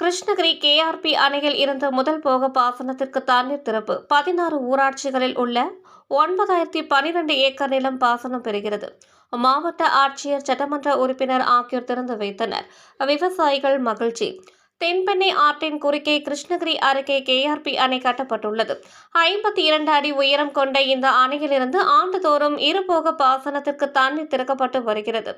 Krishnagiri KRP அணையில் இருந்து முதல் போக பாசனத்திற்கு தண்ணீர் திறப்பு. பதினாறு ஊராட்சிகளில் உள்ள ஒன்பதாயிரத்தி பனிரெண்டு ஏக்கர் நிலம் பாசனம் பெறுகிறது. மாவட்ட ஆட்சியர் சட்டமன்ற உறுப்பினர் ஆகியோர் திறந்து வைத்தனர். விவசாயிகள் மகிழ்ச்சி. தென்பெண்ணை ஆற்றின் குறுக்கே கிருஷ்ணகிரி அருகே கேஆர்பி அணை கட்டப்பட்டுள்ளது. ஐம்பத்தி இரண்டு அடி உயரம் கொண்ட இந்த அணையிலிருந்து ஆண்டுதோறும் இருபோக பாசனத்திற்கு தண்ணீர் திறக்கப்பட்டு வருகிறது.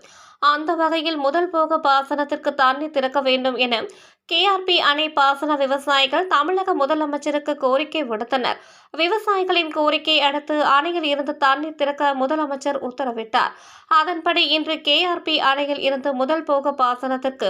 அந்த வகையில் முதல் போக பாசனத்திற்கு தண்ணீர் திறக்க வேண்டும் என கேஆர்பி அணை பாசன விவசாயிகள் தமிழக முதலமைச்சருக்கு கோரிக்கை விடுத்தனர். விவசாயிகளின் கோரிக்கை அடுத்து அணையில் இருந்து தண்ணீர் திறக்க முதலமைச்சர் உத்தரவிட்டார். அதன்படி இன்று கேஆர்பி அணையில் இருந்து முதல் போக பாசனத்திற்கு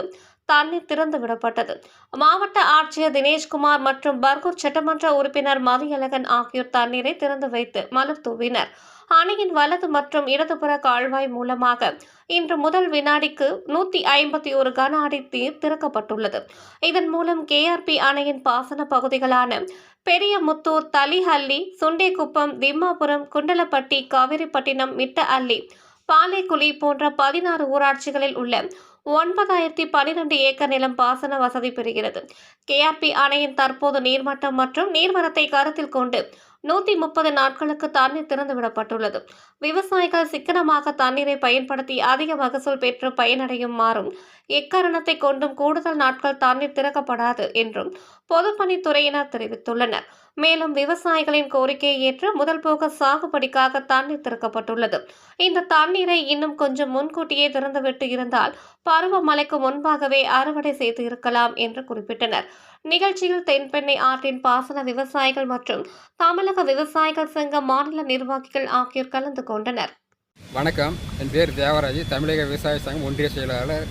தண்ணீர் திறந்து விடப்பட்டது. மாவட்ட ஆட்சியர் தினேஷ்குமார் மற்றும் பர்கூர் சட்டமன்ற உறுப்பினர் மதியழகன் ஆகியோர் தண்ணீரை திறந்து வைத்து மலர் தூவினர். அணையின் வலது மற்றும் இடதுபுற கால்வாய் மூலமாக இன்று முதல் வினாடிக்கு நூற்றி ஐம்பத்தி ஒரு கன அடி நீர் திறக்கப்பட்டுள்ளது. இதன் மூலம் கேஆர்பி அணையின் பாசன பகுதிகளான பெரியமுத்தூர் தலிஹள்ளி சுண்டேக்குப்பம் திம்மாபுரம் குண்டலப்பட்டி காவிரிப்பட்டினம் மிட்ட அள்ளி பாலைக்குழி போன்ற பதினாறு ஊராட்சிகளில் உள்ள ஒன்பதாயிரத்தி பனிரெண்டு ஏக்கர் நிலம் பாசன வசதி பெறுகிறது. கேஆர்பி அணையின் தற்போது நீர்மட்டம் மற்றும் நீர்வரத்தை கருத்தில் கொண்டு நூற்றி முப்பது நாட்களுக்கு தண்ணீர் திறந்துவிடப்பட்டுள்ளது விவசாயிகள் சிக்கனமாக தண்ணீரை பயன்படுத்தி அதிக மகசூல் பெற்று பயனடையுமாறும் எக்காரணத்தை கொண்டும் கூடுதல் நாட்கள் தண்ணீர் திறக்கப்படாது என்றும் பொதுப்பணித்துறையினர் தெரிவித்துள்ளனர். மேலும் விவசாயிகளின் கோரிக்கையை ஏற்று முதல் போக சாகுபடிக்காக தண்ணீர் திறக்கப்பட்டுள்ளது. இந்த தண்ணீரை இன்னும் கொஞ்சம் முன்கூட்டியே திறந்துவிட்டு இருந்தால் பருவமழைக்கு முன்பாகவே அறுவடை செய்து இருக்கலாம் என்று குறிப்பிட்டனர். நிகழ்ச்சியில் தென்பெண்ணை ஆற்றின் பாசன விவசாயிகள் மற்றும் தமிழக விவசாயிகள் சங்க மாநில நிர்வாகிகள் ஆகியோர் கலந்து கொண்டனர். வணக்கம். என் பேர் தேவராஜ். தமிழக விவசாய சங்கம் ஒன்றிய செயலாளர்.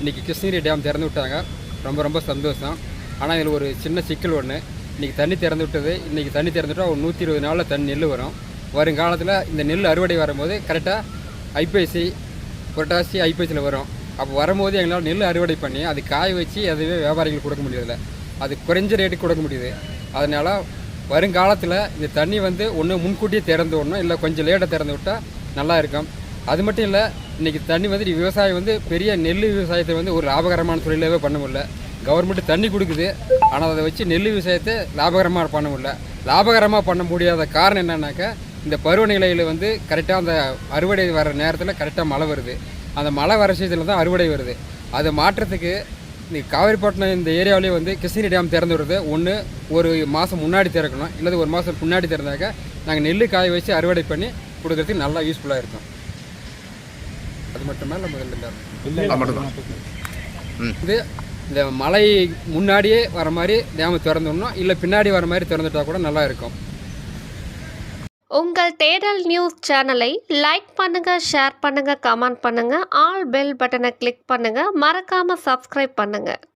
இன்றைக்கி கிருஷ்ணகிரி டேம் திறந்து விட்டாங்க ரொம்ப ரொம்ப சந்தோஷம். ஆனால் இதில் ஒரு சின்ன சிக்கல் ஒன்று இன்றைக்கி தண்ணி திறந்து விட்டது. இன்றைக்கி தண்ணி திறந்து விட்டால் ஒரு நூற்றி இருபது நாளில் தண்ணி நெல் வரும். வருங்காலத்தில் இந்த நெல் அறுவடை வரும்போது கரெக்டாக ஐப்பசி புரட்டாசி ஐப்பசியில் வரும். அப்போ வரும்போது எங்களால் நெல் அறுவடை பண்ணி அது காய வச்சு அதுவே வியாபாரிகளுக்கு கொடுக்க முடியறதில்ல. அது குறைஞ்ச ரேட்டுக்கு கொடுக்க முடியுது. அதனால் வருங்காலத்தில் இந்த தண்ணி வந்து ஒன்று முன்கூட்டியே திறந்து விடணும். இல்லை கொஞ்சம் லேட்டாக திறந்து விட்டால் நல்லா இருக்கும். அது மட்டும் இல்லை இன்றைக்கி தண்ணி வந்து விவசாயம் வந்து பெரிய நெல் விவசாயத்தை வந்து ஒரு லாபகரமான தொழிலாகவே பண்ண முடியல. கவர்மெண்ட் தண்ணி கொடுக்குது ஆனால் அதை வச்சு நெல் விவசாயத்தை லாபகரமாக பண்ண முடியல. லாபகரமாக பண்ண முடியாத காரணம் என்னன்னாக்கா இந்த பருவநிலையில் வந்து கரெக்டாக அந்த அறுவடை வர நேரத்தில் கரெக்டாக மழை வருது. அந்த மழை வர சீசனில் தான் அறுவடை வருது. அதை மாற்றத்துக்கு இந்த காவிரிப்பட்டினம் இந்த ஏரியாவிலே வந்து கிருஷ்ணகிரி டேம் திறந்து விடுறது. ஒன்று ஒரு மாதம் முன்னாடி திறக்கணும். இல்லது ஒரு மாதம் முன்னாடி திறந்தாக்க நாங்கள் நெல் காய வச்சு அறுவடை பண்ணி கொடுக்கறதுக்கு நல்லா யூஸ்ஃபுல்லாக இருக்கும். அது மட்டுமே இல்லை. முதல்ல இது இந்த மலை முன்னாடியே வர மாதிரி டேமை திறந்துடணும். இல்லை பின்னாடி வர மாதிரி திறந்துட்டா கூட நல்லா இருக்கும். உங்கள் தேடல் நியூஸ் சேனலை லைக் பண்ணுங்க ஷேர் பண்ணுங்க கமெண்ட் பண்ணுங்க ஆல் பெல் பட்டனை கிளிக் பண்ணுங்க மறக்காம சப்ஸ்கிரைப் பண்ணுங்க.